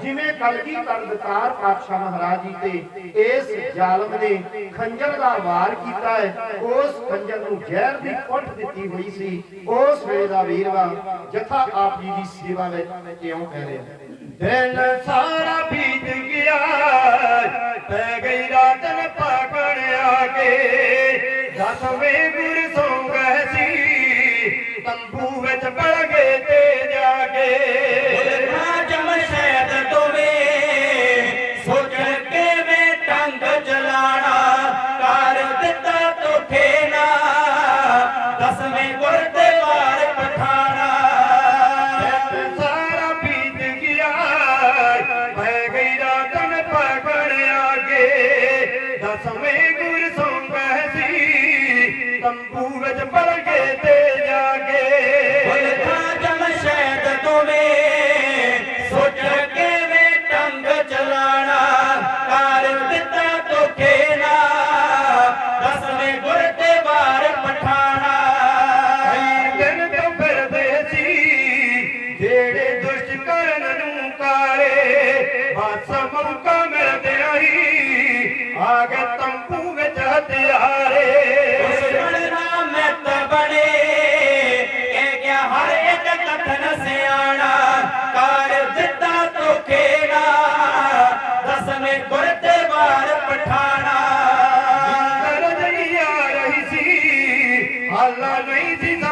ਜਿਵੇਂ ਕਲਗੀ ਕਰਦਤਾਰ ਪਾਤਸ਼ਾਹ ਮਹਾਰਾਜ ਜੀ ਤੇ ਇਸ ਜ਼ਾਲਮ ਨੇ ਖੰਜਰ ਦਾ ਵਾਰ ਕੀਤਾ ਹੈ, ਉਸ ਖੰਜਰ ਨੂੰ ਜ਼ਹਿਰ ਦੀ ਕੁੱਟ ਦਿੱਤੀ ਹੋਈ ਸੀ। ਉਸ ਵੇਲੇ ਦਾ ਵੀਰਵਾ ਜਥਾ ਆਪ ਜੀ ਦੀ ਸੇਵਾ ਵਿੱਚ ਇਉਂ ਕਹਿ ਰਿਹਾ? ਦਿਨ ਸਾਰਾ ਬੀਤ ਗਿਆ, ਪੈ ਗਈ ਰਾਤਨ ਪਾਕੜਿਆ ਕੇ। ਦਸਵੇਂ ਗੁਰ ਸੋ ਸੀ, ਤੰਬੂ ਵਿੱਚ ਪੜ ਗਏ ਤੇ ਜਾ ਕੇ। ਤੰਬੂ ਵਿੱਚ ਬਲਗੇ ਤੇ ਜਾਗੇ। ਬਲਖਾ ਜਮਸ਼ੈਦ ਤੁਮੇ ਸੋਚ ਕਿਵੇਂ ਟੰਗ ਚਲਾਣਾ ਕਰ ਦਿੱਤਾ ਤੋਖੇ ਨਾ ਦਸਵੇਂ ਗੁਰ ਤੇ ਵਾਰ ਪਠਾਣਾ। ਕਈ ਦਿਨ ਤੋਂ ਫਿਰਦੇ ਸੀ ਜਿਹੜੇ ਦੁਸ਼ਟ ਕਰਨ ਨੂੰ ਕਾਲੇ ਬਾਸਾ ਮੌਕਾ ਮੈਂ আল্লাহ নেই দিদা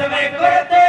se me cuente.